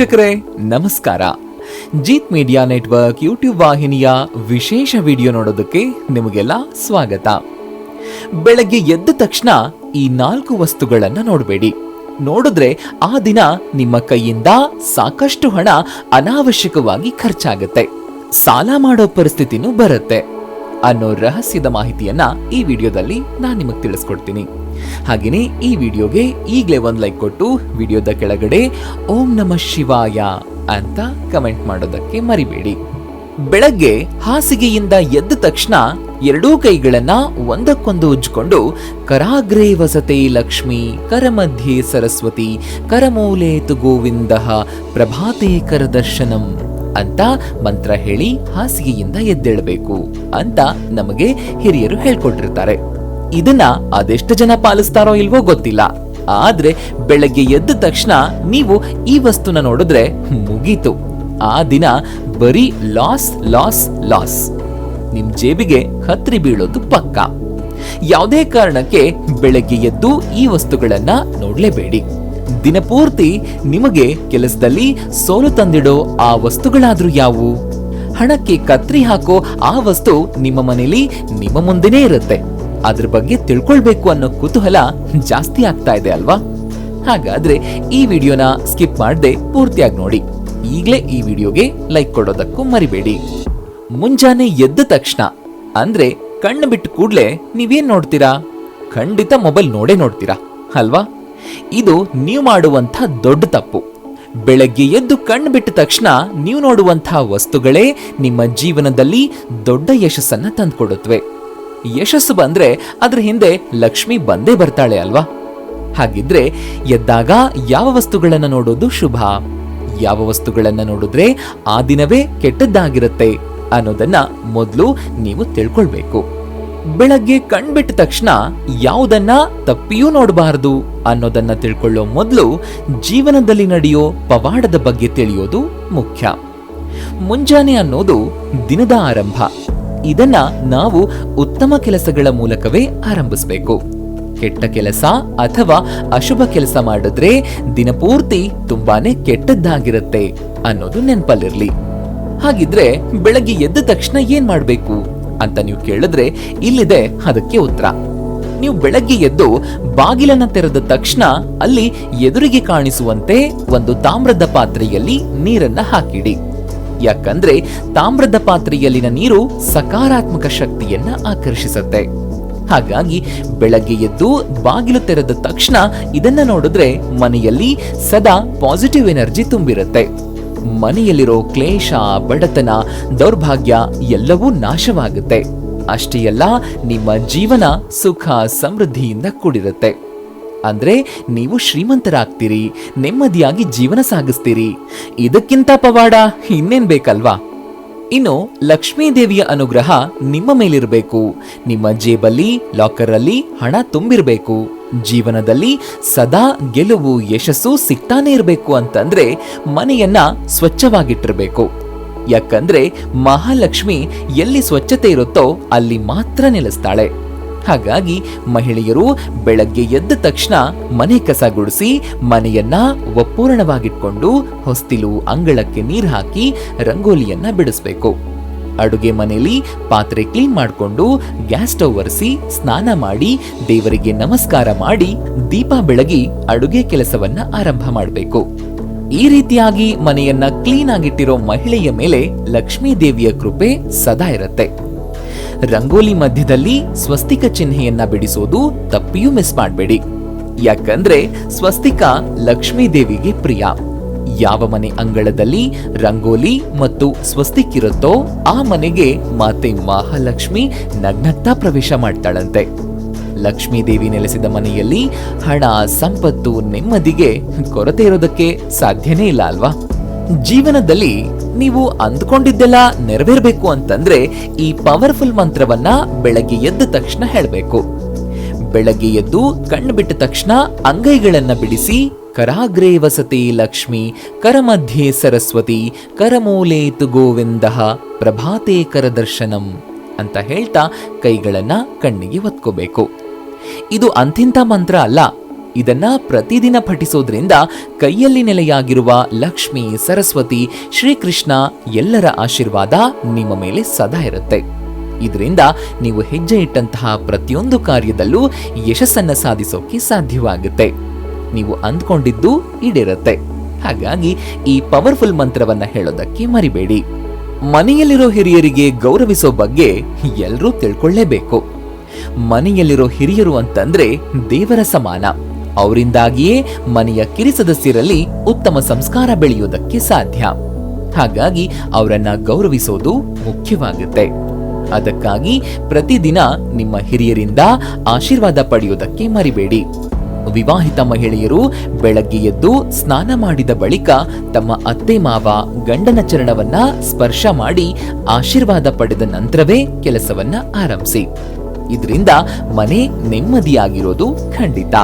ವೀಕ್ಷಕರೇ, ನಮಸ್ಕಾರ. Jeet media network YouTube ವಾಹಿನಿಯ ವಿಶೇಷ ವಿಡಿಯೋ ನೋಡೋದಕ್ಕೆ ನಿಮಗೆಲ್ಲ ಸ್ವಾಗತ. ಬೆಳಗ್ಗೆ ಎದ್ದ ತಕ್ಷಣ ಈ ನಾಲ್ಕು ವಸ್ತುಗಳನ್ನ ನೋಡಬೇಡಿ. ನೋಡಿದ್ರೆ ಆ ದಿನ ನಿಮ್ಮ ಕೈಯಿಂದ ಸಾಕಷ್ಟು ಹಣ ಅನಾವಶ್ಯಕವಾಗಿ ಖರ್ಚಾಗುತ್ತೆ. ಸಾಲ ಮಾಡೋ ಪರಿಸ್ಥಿತಿನೂ ಬರುತ್ತೆ. ಅನ್ನೋ ರಹಸ್ಯದ ಮಾಹಿತಿಯನ್ನ ಈ ವಿಡಿಯೋದಲ್ಲಿ ನಾನು ನಿಮಗೆ ತಿಳಿಸ್ಕೊಡ್ತೀನಿ. ಹಾಗೆಯೇ ಈ ವಿಡಿಯೋಗೆ ಈಗಲೇ ಒಂದು ಲೈಕ್ ಕೊಟ್ಟು ವಿಡಿಯೋದ ಕೆಳಗಡೆ ಓಂ ನಮಃ ಶಿವಾಯ ಅಂತ ಕಮೆಂಟ್ ಮಾಡೋದಕ್ಕೆ ಮರಿಬೇಡಿ. ಬೆಳಗ್ಗೆ ಹಾಸಿಗೆಯಿಂದ ಎದ್ದ ತಕ್ಷಣ ಎರಡೂ ಕೈಗಳನ್ನ ಒಂದಕ್ಕೊಂದು ಉಜ್ಜಿಕೊಂಡು, ಕರಾಗ್ರೇ ವಸತೆ ಲಕ್ಷ್ಮಿ, ಕರಮಧ್ಯೆ ಸರಸ್ವತಿ, ಕರಮೂಲೇತು ಗೋವಿಂದ, ಪ್ರಭಾತೆ ಕರದರ್ಶನಂ. ಅಂತ ಮಂತ್ರ ಹೇಳಿ ಹಾಸಿಗೆಯಿಂದ ಎದ್ದೇಳಬೇಕು ಅಂತ ನಮಗೆ ಹಿರಿಯರು ಹೇಳ್ಕೊಟ್ಟಿರ್ತಾರೆ. ಇದನ್ನ ಅದೆಷ್ಟು ಜನ ಪಾಲಿಸ್ತಾರೋ ಇಲ್ವೋ ಗೊತ್ತಿಲ್ಲ. ಆದ್ರೆ ಬೆಳಗ್ಗೆ ಎದ್ದ ತಕ್ಷಣ ನೀವು ಈ ವಸ್ತುನ ನೋಡಿದ್ರೆ ಮುಗೀತು. ಆ ದಿನ ಬರೀ ಲಾಸ್ ಲಾಸ್ ಲಾಸ್. ನಿಮ್ ಜೇಬಿಗೆ ಹತ್ರಿ ಬೀಳೋದು ಪಕ್ಕ. ಯಾವುದೇ ಕಾರಣಕ್ಕೆ ಬೆಳಗ್ಗೆ ಎದ್ದು ಈ ವಸ್ತುಗಳನ್ನ ನೋಡ್ಲೇಬೇಡಿ. ದಿನಪೂರ್ತಿ ನಿಮಗೆ ಕೆಲಸದಲ್ಲಿ ಸೋಲು ತಂದಿಡೋ ಆ ವಸ್ತುಗಳಾದ್ರೂ ಯಾವುವು? ಹಣಕ್ಕೆ ಕತ್ರಿ ಹಾಕೋ ಆ ವಸ್ತು ನಿಮ್ಮ ಮನೇಲಿ ನಿಮ್ಮ ಮುಂದೆನೇ ಇರುತ್ತೆ. ಅದ್ರ ಬಗ್ಗೆ ತಿಳ್ಕೊಳ್ಬೇಕು ಅನ್ನೋ ಕುತೂಹಲ ಜಾಸ್ತಿ ಆಗ್ತಾ ಇದೆ ಅಲ್ವಾ? ಹಾಗಾದ್ರೆ ಈ ವಿಡಿಯೋನ ಸ್ಕಿಪ್ ಮಾಡದೆ ಪೂರ್ತಿಯಾಗಿ ನೋಡಿ. ಈಗಲೇ ಈ ವಿಡಿಯೋಗೆ ಲೈಕ್ ಕೊಡೋದಕ್ಕೂ ಮರಿಬೇಡಿ. ಮುಂಜಾನೆ ಎದ್ದ ತಕ್ಷಣ, ಅಂದ್ರೆ ಕಣ್ಣು ಬಿಟ್ಟು ಕೂಡ್ಲೆ ನೀವೇನ್ ನೋಡ್ತೀರಾ? ಖಂಡಿತ ಮೊಬೈಲ್ ನೋಡೇ ನೋಡ್ತೀರಾ, ಅಲ್ವಾ? ಇದು ನೀವು ಮಾಡುವಂಥ ದೊಡ್ಡ ತಪ್ಪು. ಬೆಳಗ್ಗೆ ಎದ್ದು ಕಣ್ಣು ಬಿಟ್ಟ ತಕ್ಷಣ ನೀವು ನೋಡುವಂಥ ವಸ್ತುಗಳೇ ನಿಮ್ಮ ಜೀವನದಲ್ಲಿ ದೊಡ್ಡ ಯಶಸ್ಸನ್ನು ತಂದುಕೊಡುತ್ತವೆ. ಯಶಸ್ಸು ಬಂದ್ರೆ ಅದ್ರ ಹಿಂದೆ ಲಕ್ಷ್ಮಿ ಬಂದೇ ಬರ್ತಾಳೆ ಅಲ್ವಾ? ಹಾಗಿದ್ರೆ ಎದ್ದಾಗ ಯಾವ ವಸ್ತುಗಳನ್ನ ನೋಡೋದು ಶುಭ? ಯಾವ ವಸ್ತುಗಳನ್ನ ನೋಡಿದ್ರೆ ಆ ದಿನವೇ ಕೆಟ್ಟದ್ದಾಗಿರುತ್ತೆ ಅನ್ನೋದನ್ನ ಮೊದಲು ನೀವು ತಿಳ್ಕೊಳ್ಬೇಕು. ಬೆಳಗ್ಗೆ ಕಣ್ಬಿಟ್ಟ ತಕ್ಷಣ ಯಾವುದನ್ನ ತಪ್ಪಿಯೂ ನೋಡಬಾರದು ಅನ್ನೋದನ್ನ ತಿಳ್ಕೊಳ್ಳೋ ಮೊದಲು ಜೀವನದಲ್ಲಿ ನಡೆಯೋ ಪವಾಡದ ಬಗ್ಗೆ ತಿಳಿಯೋದು ಮುಖ್ಯ. ಮುಂಜಾನೆ ಅನ್ನೋದು ದಿನದ ಆರಂಭ. ಇದನ್ನ ನಾವು ಉತ್ತಮ ಕೆಲಸಗಳ ಮೂಲಕವೇ ಆರಂಭಿಸಬೇಕು. ಕೆಟ್ಟ ಕೆಲಸ ಅಥವಾ ಅಶುಭ ಕೆಲಸ ಮಾಡಿದ್ರೆ ದಿನಪೂರ್ತಿ ತುಂಬಾನೇ ಕೆಟ್ಟದ್ದಾಗಿರುತ್ತೆ ಅನ್ನೋದು ನೆನಪಲ್ಲಿರ್ಲಿ. ಹಾಗಿದ್ರೆ ಬೆಳಗ್ಗೆ ಎದ್ದ ತಕ್ಷಣ ಏನ್ ಮಾಡ್ಬೇಕು? ಅಂತ ನೀವು ಕೇಳಿದ್ರೆ ಇಲ್ಲಿದೆ ಅದಕ್ಕೆ ಉತ್ತರ. ನೀವು ಬೆಳಗ್ಗೆ ಎದ್ದು ಬಾಗಿಲನ್ನ ತೆರೆದ ತಕ್ಷಣ ಅಲ್ಲಿ ಎದುರಿಗೆ ಕಾಣಿಸುವಂತೆ ಒಂದು ತಾಮ್ರದ ಪಾತ್ರೆಯಲ್ಲಿ ನೀರನ್ನ ಹಾಕಿಡಿ. ಯಾಕಂದ್ರೆ ತಾಮ್ರದ ಪಾತ್ರೆಯಲ್ಲಿನ ನೀರು ಸಕಾರಾತ್ಮಕ ಶಕ್ತಿಯನ್ನ ಆಕರ್ಷಿಸುತ್ತೆ. ಹಾಗಾಗಿ ಬೆಳಗ್ಗೆ ಎದ್ದು ಬಾಗಿಲು ತೆರೆದ ತಕ್ಷಣ ಇದನ್ನ ನೋಡಿದ್ರೆ ಮನೆಯಲ್ಲಿ ಸದಾ ಪಾಸಿಟಿವ್ ಎನರ್ಜಿ ತುಂಬಿರುತ್ತೆ. ಮನೆಯಲ್ಲಿರೋ ಕ್ಲೇಶ, ಬಡತನ, ದೌರ್ಭಾಗ್ಯ ಎಲ್ಲವೂ ನಾಶವಾಗುತ್ತೆ. ಅಷ್ಟೇ ಅಲ್ಲ ನಿಮ್ಮ ಜೀವನ ಸುಖ, ಸಮೃದ್ಧಿಯಿಂದ ಕೂಡಿರುತ್ತೆ. ಅಂದ್ರೆ ನೀವು ಶ್ರೀಮಂತರಾಗ್ತೀರಿ, ನೆಮ್ಮದಿಯಾಗಿ ಜೀವನ ಸಾಗಿಸ್ತೀರಿ. ಇದಕ್ಕಿಂತ ಪವಾಡ ಇನ್ನೇನ್ ಬೇಕಲ್ವಾ? ಇನ್ನು ಲಕ್ಷ್ಮೀ ದೇವಿಯ ಅನುಗ್ರಹ ನಿಮ್ಮ ಮೇಲಿರಬೇಕು. ನಿಮ್ಮ ಜೇಬಲ್ಲಿ ಲಾಕರ್ ಅಲ್ಲಿ ಹಣ ತುಂಬಿರಬೇಕು. ಜೀವನದಲ್ಲಿ ಸದಾ ಗೆಲುವು, ಯಶಸ್ಸು ಸಿಗ್ತಾನೆ ಇರಬೇಕು ಅಂತಂದ್ರೆ ಮನೆಯನ್ನ ಸ್ವಚ್ಛವಾಗಿಟ್ಟಿರಬೇಕು. ಯಾಕಂದ್ರೆ ಮಹಾಲಕ್ಷ್ಮಿ ಎಲ್ಲಿ ಸ್ವಚ್ಛತೆ ಇರುತ್ತೋ ಅಲ್ಲಿ ಮಾತ್ರ ನೆಲೆಸ್ತಾಳೆ. ಹಾಗಾಗಿ ಮಹಿಳೆಯರು ಬೆಳಗ್ಗೆ ಎದ್ದ ತಕ್ಷಣ ಮನೆ ಕಸ ಗುಡಿಸಿ ಮನೆಯನ್ನ ಒಪ್ಪೂರ್ಣವಾಗಿಟ್ಕೊಂಡು ಹೊಸ್ತಿಲು ಅಂಗಳಕ್ಕೆ ನೀರು ಹಾಕಿ ರಂಗೋಲಿಯನ್ನ ಬಿಡಿಸ್ಬೇಕು. ಅಡುಗೆ ಮನೆಯಲ್ಲಿ ಪಾತ್ರೆ ಕ್ಲೀನ್ ಮಾಡಿಕೊಂಡು ಗ್ಯಾಸ್ ಸ್ಟೌವ್ ಒರೆಸಿ ಸ್ನಾನ ಮಾಡಿ ದೇವರಿಗೆ ನಮಸ್ಕಾರ ಮಾಡಿ ದೀಪ ಬೆಳಗಿ ಅಡುಗೆ ಕೆಲಸವನ್ನ ಆರಂಭ ಮಾಡಬೇಕು. ಈ ರೀತಿಯಾಗಿ ಮನೆಯನ್ನ ಕ್ಲೀನ್ ಆಗಿಟ್ಟಿರೋ ಮಹಿಳೆಯ ಮೇಲೆ ಲಕ್ಷ್ಮೀ ದೇವಿಯ ಕೃಪೆ ಸದಾ ಇರುತ್ತೆ. ರಂಗೋಲಿ ಮಧ್ಯದಲ್ಲಿ ಸ್ವಸ್ತಿಕ ಚಿಹ್ನೆಯನ್ನ ಬಿಡಿಸೋದು ತಪ್ಪಿಯೂ ಮಿಸ್ ಮಾಡಬೇಡಿ. ಯಾಕಂದ್ರೆ ಸ್ವಸ್ತಿಕ ಲಕ್ಷ್ಮೀ ದೇವಿಗೆ ಪ್ರಿಯ. ಯಾವ ಮನೆ ಅಂಗಳದಲ್ಲಿ ರಂಗೋಲಿ ಮತ್ತು ಸ್ವಸ್ತಿಕ್ ಇರುತ್ತೋ ಆ ಮನೆಗೆ ಮಾತೆ ಮಹಾಲಕ್ಷ್ಮಿ ನಗ್ನಗ್ತಾ ಪ್ರವೇಶ ಮಾಡ್ತಾಳಂತೆ. ಲಕ್ಷ್ಮೀ ದೇವಿ ನೆಲೆಸಿದ ಮನೆಯಲ್ಲಿ ಹಣ, ಸಂಪತ್ತು ನೆಮ್ಮದಿಗೆ ಕೊರತೆ ಇರೋದಕ್ಕೆ ಸಾಧ್ಯನೇ ಇಲ್ಲ ಅಲ್ವಾ? ಜೀವನದಲ್ಲಿ ನೀವು ಅಂದ್ಕೊಂಡಿದ್ದೆಲ್ಲ ನೆರವೇರ್ಬೇಕು ಅಂತಂದ್ರೆ ಈ ಪವರ್ಫುಲ್ ಮಂತ್ರವನ್ನ ಬೆಳಗ್ಗೆ ಎದ್ದ ತಕ್ಷಣ ಹೇಳಬೇಕು. ಬೆಳಗ್ಗೆ ಎದ್ದು ಕಣ್ಣು ಬಿಟ್ಟ ತಕ್ಷಣ ಅಂಗೈಗಳನ್ನ ಬಿಡಿಸಿ, ಕರಾಗ್ರೇ ವಸತಿ ಲಕ್ಷ್ಮಿ, ಕರಮಧ್ಯೆ ಸರಸ್ವತಿ, ಕರಮೂಲೇತು ಗೋವಿಂದ, ಪ್ರಭಾತೆ ಕರದರ್ಶನಂ ಅಂತ ಹೇಳ್ತಾ ಕೈಗಳನ್ನ ಕಣ್ಣಿಗೆ ಒತ್ಕೋಬೇಕು. ಇದು ಅಂತಿಂತ ಮಂತ್ರ ಅಲ್ಲ. ಇದನ್ನ ಪ್ರತಿದಿನ ಪಠಿಸೋದ್ರಿಂದ ಕೈಯಲ್ಲಿ ನೆಲೆಯಾಗಿರುವ ಲಕ್ಷ್ಮಿ, ಸರಸ್ವತಿ, ಶ್ರೀಕೃಷ್ಣ ಎಲ್ಲರ ಆಶೀರ್ವಾದ ನಿಮ್ಮ ಮೇಲೆ ಸದಾ ಇರುತ್ತೆ. ಇದರಿಂದ ನೀವು ಹೆಜ್ಜೆ ಇಟ್ಟಂತಹ ಪ್ರತಿಯೊಂದು ಕಾರ್ಯದಲ್ಲೂ ಯಶಸ್ಸನ್ನು ಸಾಧಿಸೋಕೆ ಸಾಧ್ಯವಾಗುತ್ತೆ. ನೀವು ಅಂದ್ಕೊಂಡಿದ್ದು ಈಡೇರುತ್ತೆ. ಹಾಗಾಗಿ ಈ ಪವರ್ಫುಲ್ ಮಂತ್ರವನ್ನ ಹೇಳೋದಕ್ಕೆ ಮರಿಬೇಡಿ. ಮನೆಯಲ್ಲಿರೋ ಹಿರಿಯರಿಗೆ ಗೌರವಿಸೋ ಬಗ್ಗೆ ಎಲ್ಲರೂ ತಿಳ್ಕೊಳ್ಳೇಬೇಕು. ಮನೆಯಲ್ಲಿರೋ ಹಿರಿಯರು ಅಂತಂದ್ರೆ ದೇವರ ಸಮಾನ. ಅವರಿಂದಾಗಿಯೇ ಮನೆಯ ಕಿರಿ ಸದಸ್ಯರಲ್ಲಿ ಉತ್ತಮ ಸಂಸ್ಕಾರ ಬೆಳೆಯೋದಕ್ಕೆ ಸಾಧ್ಯ. ಹಾಗಾಗಿ ಅವರನ್ನ ಗೌರವಿಸೋದು ಮುಖ್ಯವಾಗುತ್ತೆ. ಅದಕ್ಕಾಗಿ ಪ್ರತಿದಿನ ನಿಮ್ಮ ಹಿರಿಯರಿಂದ ಆಶೀರ್ವಾದ ಪಡೆಯುವುದಕ್ಕೆ ಮರಿಬೇಡಿ. ವಿವಾಹಿತ ಮಹಿಳೆಯರು ಬೆಳಗ್ಗೆ ಎದ್ದು ಸ್ನಾನ ಮಾಡಿದ ಬಳಿಕ ತಮ್ಮ ಅತ್ತೆ ಮಾವ ಗಂಡನ ಚರಣವನ್ನ ಸ್ಪರ್ಶ ಮಾಡಿ ಆಶೀರ್ವಾದ ಪಡೆದ ನಂತರವೇ ಕೆಲಸವನ್ನ ಆರಂಭಿಸಿ. ಇದರಿಂದ ಮನೆ ನೆಮ್ಮದಿಯಾಗಿರೋದು ಖಂಡಿತ.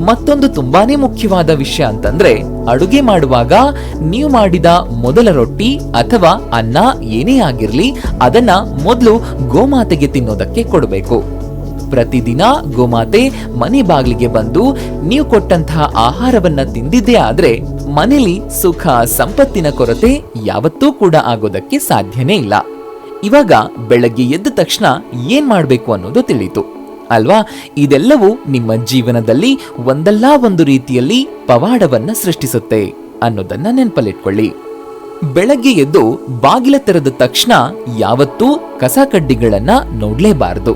ಮತ್ತೊಂದು ತುಂಬಾನೇ ಮುಖ್ಯವಾದ ವಿಷಯ ಅಂತಂದ್ರೆ, ಅಡುಗೆ ಮಾಡುವಾಗ ನೀವು ಮಾಡಿದ ಮೊದಲ ರೊಟ್ಟಿ ಅಥವಾ ಅನ್ನ ಏನೇ ಆಗಿರ್ಲಿ, ಅದನ್ನ ಮೊದಲು ಗೋಮಾತೆಗೆ ತಿನ್ನೋದಕ್ಕೆ ಕೊಡಬೇಕು. ಪ್ರತಿದಿನ ಗೋಮಾತೆ ಮನೆ ಬಾಗಿಲಿಗೆ ಬಂದು ನೀವು ಕೊಟ್ಟಂತಹ ಆಹಾರವನ್ನ ತಿಂದಿದ್ದೇ ಆದ್ರೆ, ಮನೇಲಿ ಸುಖ, ಸಂಪತ್ತಿನ ಕೊರತೆ ಯಾವತ್ತೂ ಕೂಡ ಆಗೋದಕ್ಕೆ ಸಾಧ್ಯನೇ ಇಲ್ಲ. ಇವಾಗ ಬೆಳಗ್ಗೆ ಎದ್ದ ತಕ್ಷಣ ಏನ್ ಮಾಡಬೇಕು ಅನ್ನೋದು ತಿಳಿಯಿತು. ಅಲ್ವಾ? ಇದೆಲ್ಲವೂ ನಿಮ್ಮ ಜೀವನದಲ್ಲಿ ಒಂದಲ್ಲ ಒಂದು ರೀತಿಯಲ್ಲಿ ಪವಾಡವನ್ನ ಸೃಷ್ಟಿಸುತ್ತೆ ಅನ್ನೋದನ್ನ ನೆನಪಲ್ಲಿಟ್ಕೊಳ್ಳಿ. ಬೆಳಗ್ಗೆ ಎದ್ದು ಬಾಗಿಲ ತೆರೆದ ತಕ್ಷಣ ಯಾವತ್ತೂ ಕಸ ಕಡ್ಡಿಗಳನ್ನ ನೋಡ್ಲೇಬಾರದು.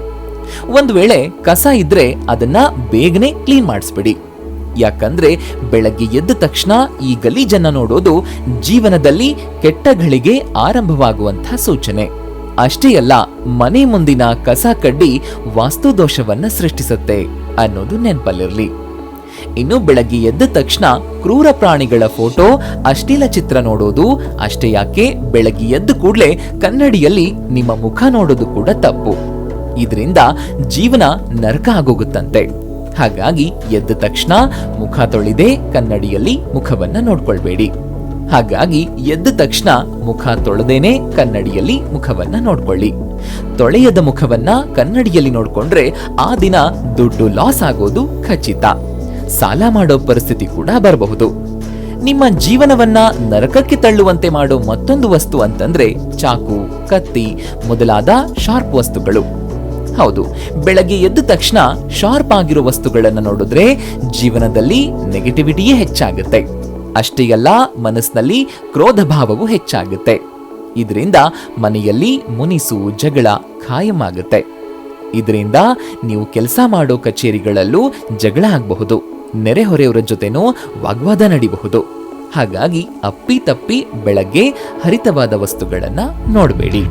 ಒಂದು ವೇಳೆ ಕಸ ಇದ್ರೆ ಅದನ್ನ ಬೇಗನೆ ಕ್ಲೀನ್ ಮಾಡಿಸ್ಬಿಡಿ. ಯಾಕಂದ್ರೆ ಬೆಳಗ್ಗೆ ಎದ್ದ ತಕ್ಷಣ ಈ ಗಲೀಜನ್ನ ನೋಡೋದು ಜೀವನದಲ್ಲಿ ಕೆಟ್ಟ ಗಳಿಗೆ ಆರಂಭವಾಗುವಂತಹ ಸೂಚನೆ. ಅಷ್ಟೇ ಅಲ್ಲ, ಮನೆ ಮುಂದಿನ ಕಸ ಕಡ್ಡಿ ವಾಸ್ತು ದೋಷವನ್ನ ಸೃಷ್ಟಿಸುತ್ತೆ ಅನ್ನೋದು ನೆನಪಲ್ಲಿರಲಿ. ಇನ್ನು ಬೆಳಗ್ಗೆ ಎದ್ದ ತಕ್ಷಣ ಕ್ರೂರ ಪ್ರಾಣಿಗಳ ಫೋಟೋ, ಅಶ್ಲೀಲ ಚಿತ್ರ ನೋಡೋದು, ಅಷ್ಟೇ ಯಾಕೆ ಬೆಳಗ್ಗೆ ಎದ್ದ ಕೂಡಲೇ ಕನ್ನಡಿಯಲ್ಲಿ ನಿಮ್ಮ ಮುಖ ನೋಡೋದು ಕೂಡ ತಪ್ಪು. ಇದರಿಂದ ಜೀವನ ನರಕ ಆಗೋಗುತ್ತಂತೆ. ಹಾಗಾಗಿ ಎದ್ದ ತಕ್ಷಣ ಮುಖ ತೊಳೆದೇ, ಕನ್ನಡಿಯಲ್ಲಿ ಮುಖವನ್ನ ನೋಡ್ಕೊಳ್ಬೇಡಿ. ಹಾಗಾಗಿ ಎದ್ದ ತಕ್ಷಣ ಮುಖ ತೊಳೆದೇನೆ ಕನ್ನಡಿಯಲ್ಲಿ ಮುಖವನ್ನ ನೋಡ್ಕೊಳ್ಳಿ. ತೊಳೆಯದ ಮುಖವನ್ನ ಕನ್ನಡಿಯಲ್ಲಿ ನೋಡ್ಕೊಂಡ್ರೆ ಆ ದಿನ ದುಡ್ಡು ಲಾಸ್ ಆಗೋದು ಖಚಿತ. ಸಾಲ ಮಾಡೋ ಪರಿಸ್ಥಿತಿ ಕೂಡ ಬರಬಹುದು. ನಿಮ್ಮ ಜೀವನವನ್ನ ನರಕಕ್ಕೆ ತಳ್ಳುವಂತೆ ಮಾಡೋ ಮತ್ತೊಂದು ವಸ್ತು ಅಂತಂದ್ರೆ ಚಾಕು, ಕತ್ತಿ ಮೊದಲಾದ ಶಾರ್ಪ್ ವಸ್ತುಗಳು. ಹೌದು, ಬೆಳಗ್ಗೆ ಎದ್ದ ತಕ್ಷಣ ಶಾರ್ಪ್ ಆಗಿರೋ ವಸ್ತುಗಳನ್ನು ನೋಡಿದ್ರೆ ಜೀವನದಲ್ಲಿ ನೆಗೆಟಿವಿಟಿಯೇ ಹೆಚ್ಚಾಗುತ್ತೆ. ಅಷ್ಟೇ ಅಲ್ಲ ಮನಸ್ಸಿನಲ್ಲಿ ಕ್ರೋಧ ಭಾವವು ಹೆಚ್ಚಾಗುತ್ತೆ. ಇದರಿಂದ ಮನೆಯಲ್ಲಿ ಮುನಿಸು ಜಗಳ ಖಾಯಂ ಆಗುತ್ತೆ ಇದರಿಂದ ನೀವು ಕೆಲಸ ಮಾಡೋ ಕಚೇರಿಗಳಲ್ಲೂ ಜಗಳ ಆಗಬಹುದು. ನೆರೆಹೊರೆಯವರ ಜೊತೆನೂ ವಾಗ್ವಾದ ನಡೆಯಬಹುದು ಹಾಗಾಗಿ ಅಪ್ಪಿ ತಪ್ಪಿ ಬೆಳಗ್ಗೆ ಹರಿತವಾದ ವಸ್ತುಗಳನ್ನು ನೋಡಬೇಡಿ.